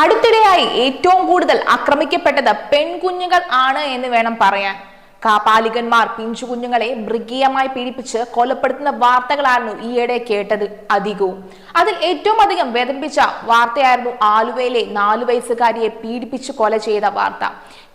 അടുത്തിടെയായി ഏറ്റവും കൂടുതൽ ആക്രമിക്കപ്പെട്ടത് പെൺകുഞ്ഞുങ്ങൾ ആണ് എന്ന് വേണം പറയാൻ. കാപാലികന്മാർ പിഞ്ചുകുഞ്ഞുങ്ങളെ മൃഗീയമായി പീഡിപ്പിച്ച് കൊലപ്പെടുത്തുന്ന വാർത്തകളായിരുന്നു ഈയിടെ കേട്ടത് അധികവും. അതിൽ ഏറ്റവും അധികം വേദനിപ്പിച്ച വാർത്തയായിരുന്നു ആലുവയിലെ നാലു വയസ്സുകാരിയെ പീഡിപ്പിച്ച് കൊല ചെയ്ത വാർത്ത.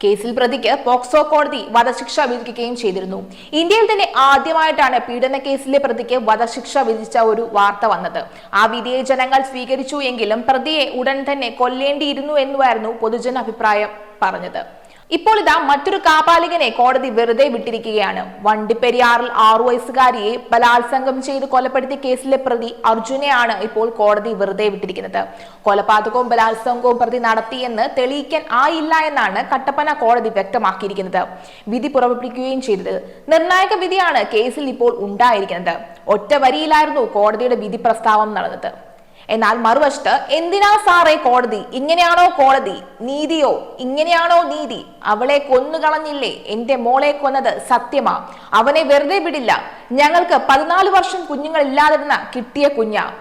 കേസിൽ പ്രതിക്ക് പോക്സോ കോടതി വധശിക്ഷ വിധിക്കുകയും ചെയ്തിരുന്നു. ഇന്ത്യയിൽ തന്നെ ആദ്യമായിട്ടാണ് പീഡന കേസിലെ പ്രതിക്ക് വധശിക്ഷ വിധിച്ച ഒരു വാർത്ത വന്നത്. ആ വിധിയെ ജനങ്ങൾ സ്വീകരിച്ചു എങ്കിലും പ്രതിയെ ഉടൻ തന്നെ കൊല്ലേണ്ടിയിരുന്നു എന്നുമായിരുന്നു പൊതുജന അഭിപ്രായം പറഞ്ഞത്. ഇപ്പോൾ ഇതാ മറ്റൊരു കാപാലികനെ കോടതി വെറുതെ വിട്ടിരിക്കുകയാണ്. വണ്ടിപ്പെരിയാറിൽ ആറു വയസ്സുകാരിയെ ബലാത്സംഗം ചെയ്ത് കൊലപ്പെടുത്തിയ കേസിലെ പ്രതി അർജുനെയാണ് ഇപ്പോൾ കോടതി വെറുതെ വിട്ടിരിക്കുന്നത്. കൊലപാതകവും ബലാത്സംഗവും പ്രതി നടത്തിയെന്ന് തെളിയിക്കാൻ ആയില്ല എന്നാണ് കട്ടപ്പന കോടതി വ്യക്തമാക്കിയിരിക്കുന്നത്. വിധി പുറപ്പെടുവിക്കുകയും ചെയ്തത്. നിർണായക വിധിയാണ് കേസിൽ ഇപ്പോൾ ഉണ്ടായിരിക്കുന്നത്. ഒറ്റ വരിയിലായിരുന്നു കോടതിയുടെ വിധി പ്രസ്താവം നടന്നത്. എന്നാൽ മറുവശത്ത് എന്തിനാ സാറേ കോടതി? ഇങ്ങനെയാണോ കോടതി? നീതിയോ? ഇങ്ങനെയാണോ നീതി? അവളെ കൊന്നുകളഞ്ഞില്ലേ? എന്റെ മോളെ കൊന്നത് സത്യമാ. അവനെ വെറുതെ വിടില്ല. ഞങ്ങൾക്ക് പതിനാല് വർഷം കുഞ്ഞുങ്ങൾ ഇല്ലാതിരുന്ന കിട്ടിയ കുഞ്ഞാ.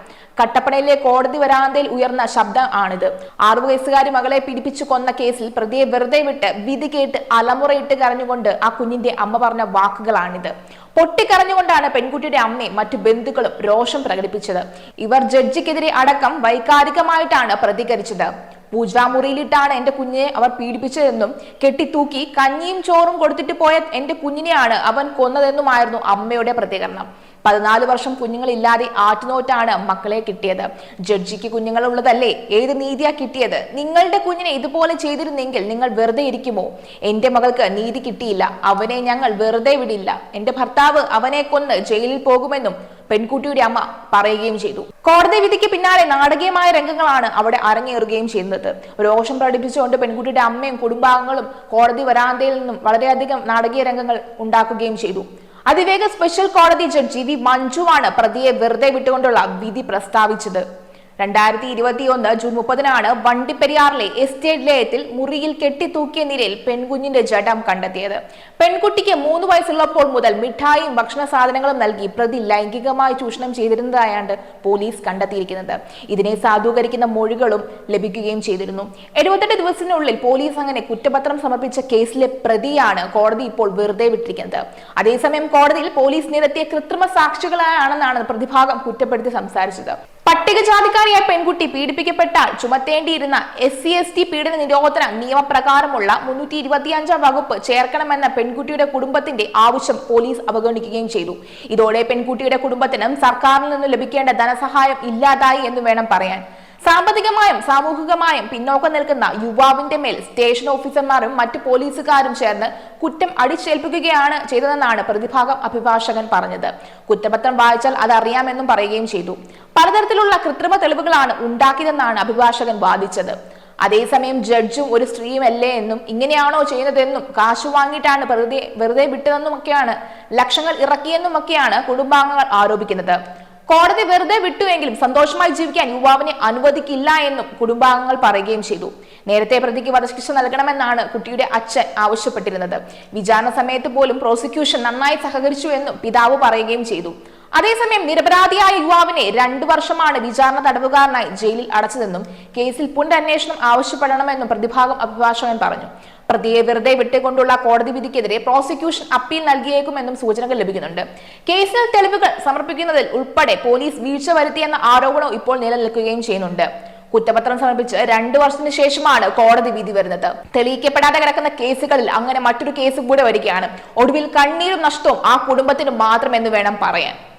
കട്ടപ്പനയിലെ കോടതി വരാന്തയിൽ ഉയർന്ന ശബ്ദം ആണിത്. ആറു വയസ്സുകാരി മകളെ പീഡിപ്പിച്ചു കൊന്ന കേസിൽ പ്രതിയെ വെറുതെ വിട്ട് വിധി കേട്ട് അലമുറയിട്ട് കരഞ്ഞുകൊണ്ട് ആ കുഞ്ഞിന്റെ അമ്മ പറഞ്ഞ വാക്കുകളാണിത്. പൊട്ടിക്കരഞ്ഞുകൊണ്ടാണ് പെൺകുട്ടിയുടെ അമ്മയും മറ്റു ബന്ധുക്കളും രോഷം പ്രകടിപ്പിച്ചത്. ഇവർ ജഡ്ജിക്കെതിരെ അടക്കം വൈകാരികമായിട്ടാണ് പ്രതികരിച്ചത്. പൂജാമുറിയിലിട്ടാണ് എന്റെ കുഞ്ഞിനെ അവർ പീഡിപ്പിച്ചതെന്നും കെട്ടിത്തൂക്കി കഞ്ഞിയും ചോറും കൊടുത്തിട്ട് പോയ എന്റെ കുഞ്ഞിനെയാണ് അവൻ കൊന്നതെന്നുമായിരുന്നു അമ്മയുടെ പ്രതികരണം. പതിനാല് വർഷം കുഞ്ഞുങ്ങളില്ലാതെ ആറ്റുനോറ്റാണ് മക്കളെ കിട്ടിയത്. ജഡ്ജിക്ക് കുഞ്ഞുങ്ങളുള്ളതല്ലേ? ഏത് നീതിയാ കിട്ടിയത്? നിങ്ങളുടെ കുഞ്ഞിനെ ഇതുപോലെ ചെയ്തിരുന്നെങ്കിൽ നിങ്ങൾ വെറുതെ ഇരിക്കുമോ? എന്റെ മകൾക്ക് നീതി കിട്ടിയില്ല. അവനെ ഞങ്ങൾ വെറുതെ വിടില്ല. എന്റെ ഭർത്താവ് അവനെ കൊന്ന് ജയിലിൽ പോകുമെന്നും പെൺകുട്ടിയുടെ അമ്മ പറയുകയും ചെയ്തു. കോടതി വിധിക്ക് പിന്നാലെ നാടകീയമായ രംഗങ്ങളാണ് അവിടെ അരങ്ങേറുകയും ചെയ്യുന്നത്. രോഷം പ്രകടിപ്പിച്ചുകൊണ്ട് പെൺകുട്ടിയുടെ അമ്മയും കുടുംബാംഗങ്ങളും കോടതി വരാന്തയിൽ നിന്നും വളരെയധികം നാടകീയ രംഗങ്ങൾ ഉണ്ടാക്കുകയും ചെയ്തു. അതിവേഗ സ്പെഷ്യൽ കോടതി ജഡ്ജി വി മഞ്ജുവാണ് പ്രതിയെ വെറുതെ വിട്ടുകൊണ്ടുള്ള വിധി പ്രസ്താവിച്ചത്. രണ്ടായിരത്തി ഇരുപത്തി ഒന്ന് ജൂൺ മുപ്പതിനാണ് വണ്ടിപ്പെരിയാറിലെ എസ്റ്റേറ്റ് ലയത്തിൽ മുറിയിൽ കെട്ടിത്തൂക്കിയ നിലയിൽ പെൺകുഞ്ഞിന്റെ ജഡം കണ്ടെത്തിയത്. പെൺകുട്ടിക്ക് മൂന്ന് വയസ്സുള്ളപ്പോൾ മുതൽ മിഠായിയും ഭക്ഷണ സാധനങ്ങളും നൽകി പ്രതി ലൈംഗികമായി ചൂഷണം ചെയ്തിരുന്നതായാണ് പോലീസ് കണ്ടെത്തിയിരിക്കുന്നത്. ഇതിനെ സാധൂകരിക്കുന്ന മൊഴികളും ലഭിക്കുകയും ചെയ്തിരുന്നു. എഴുപത്തെട്ട് ദിവസത്തിനുള്ളിൽ പോലീസ് അങ്ങനെ കുറ്റപത്രം സമർപ്പിച്ച കേസിലെ പ്രതിയാണ് കോടതി ഇപ്പോൾ വെറുതെ വിട്ടിരിക്കുന്നത്. അതേസമയം കോടതിയിൽ പോലീസ് നിരത്തിയ കൃത്രിമ സാക്ഷികളാണെന്നാണ് പ്രതിഭാഗം കുറ്റപ്പെടുത്തി സംസാരിച്ചത്. പട്ടികജാതിക്കാരിയായ പെൺകുട്ടി പീഡിപ്പിക്കപ്പെട്ടാൽ ചുമത്തേണ്ടിയിരുന്ന എസ് സി എസ് ടി പീഡന നിരോധന നിയമപ്രകാരമുള്ള മുന്നൂറ്റി ഇരുപത്തിയഞ്ചാം വകുപ്പ് ചേർക്കണമെന്ന പെൺകുട്ടിയുടെ കുടുംബത്തിന്റെ ആവശ്യം പോലീസ് അവഗണിക്കുകയും ചെയ്തു. ഇതോടെ പെൺകുട്ടിയുടെ കുടുംബത്തിനും സർക്കാരിൽ നിന്ന് ലഭിക്കേണ്ട ധനസഹായം ഇല്ലാതായി എന്ന് വേണം പറയാൻ. സാമ്പത്തികമായും സാമൂഹികമായും പിന്നോക്കം നിൽക്കുന്ന യുവാവിന്റെ മേൽ സ്റ്റേഷൻ ഓഫീസർമാരും മറ്റു പോലീസുകാരും ചേർന്ന് കുറ്റം അടിച്ചേൽപ്പിക്കുകയാണ് ചെയ്തതെന്നാണ് പ്രതിഭാഗം അഭിഭാഷകൻ പറഞ്ഞത്. കുറ്റപത്രം വായിച്ചാൽ അത് അറിയാമെന്നും പറയുകയും ചെയ്തു. പലതരത്തിലുള്ള കൃത്രിമ തെളിവുകളാണ് ഉണ്ടാക്കിയതെന്നാണ് അഭിഭാഷകൻ വാദിച്ചത്. അതേസമയം ജഡ്ജും ഒരു സ്ത്രീയുമല്ലേ എന്നും ഇങ്ങനെയാണോ ചെയ്യുന്നതെന്നും കാശു വാങ്ങിയിട്ടാണ് വെറുതെ വെറുതെ വിട്ടതെന്നുമൊക്കെയാണ് ലക്ഷങ്ങൾ ഇറക്കിയെന്നുമൊക്കെയാണ് കുടുംബാംഗങ്ങൾ ആരോപിക്കുന്നത്. കോടതി വെറുതെ വിട്ടുവെങ്കിലും സന്തോഷമായി ജീവിക്കാൻ യുവാവിനെ അനുവദിക്കില്ല എന്നും കുടുംബാംഗങ്ങൾ പറയുകയും ചെയ്തു. നേരത്തെ പ്രതിക്ക് വധശിക്ഷ നൽകണമെന്നാണ് കുട്ടിയുടെ അച്ഛൻ ആവശ്യപ്പെട്ടിരുന്നത്. വിചാരണ സമയത്ത് പോലും പ്രോസിക്യൂഷൻ നന്നായി സഹകരിച്ചു എന്നും പിതാവ് പറയുകയും ചെയ്തു. അതേസമയം നിരപരാധിയായ യുവാവിനെ രണ്ടു വർഷമാണ് വിചാരണ തടവുകാരനായി ജയിലിൽ അടച്ചതെന്നും കേസിൽ പുനരന്വേഷണം ആവശ്യപ്പെടണമെന്നും പ്രതിഭാഗം അഭിഭാഷകൻ പറഞ്ഞു. പ്രതിയെ വെറുതെ വിട്ടുകൊണ്ടുള്ള കോടതി വിധിക്കെതിരെ പ്രോസിക്യൂഷൻ അപ്പീൽ നൽകിയേക്കുമെന്നും സൂചനകൾ ലഭിക്കുന്നുണ്ട്. കേസിൽ തെളിവുകൾ സമർപ്പിക്കുന്നതിൽ ഉൾപ്പെടെ പോലീസ് വീഴ്ച വരുത്തിയെന്ന ആരോപണം ഇപ്പോൾ നിലനിൽക്കുകയും ചെയ്യുന്നുണ്ട്. കുറ്റപത്രം സമർപ്പിച്ച് രണ്ടു വർഷത്തിന് ശേഷമാണ് കോടതി വിധി വരുന്നത്. തെളിയിക്കപ്പെടാതെ കിടക്കുന്ന കേസുകളിൽ അങ്ങനെ മറ്റൊരു കേസ് കൂടെ വരികയാണ്. ഒടുവിൽ കണ്ണീരും നഷ്ടവും ആ കുടുംബത്തിന് മാത്രമെന്ന് വേണം പറയാൻ.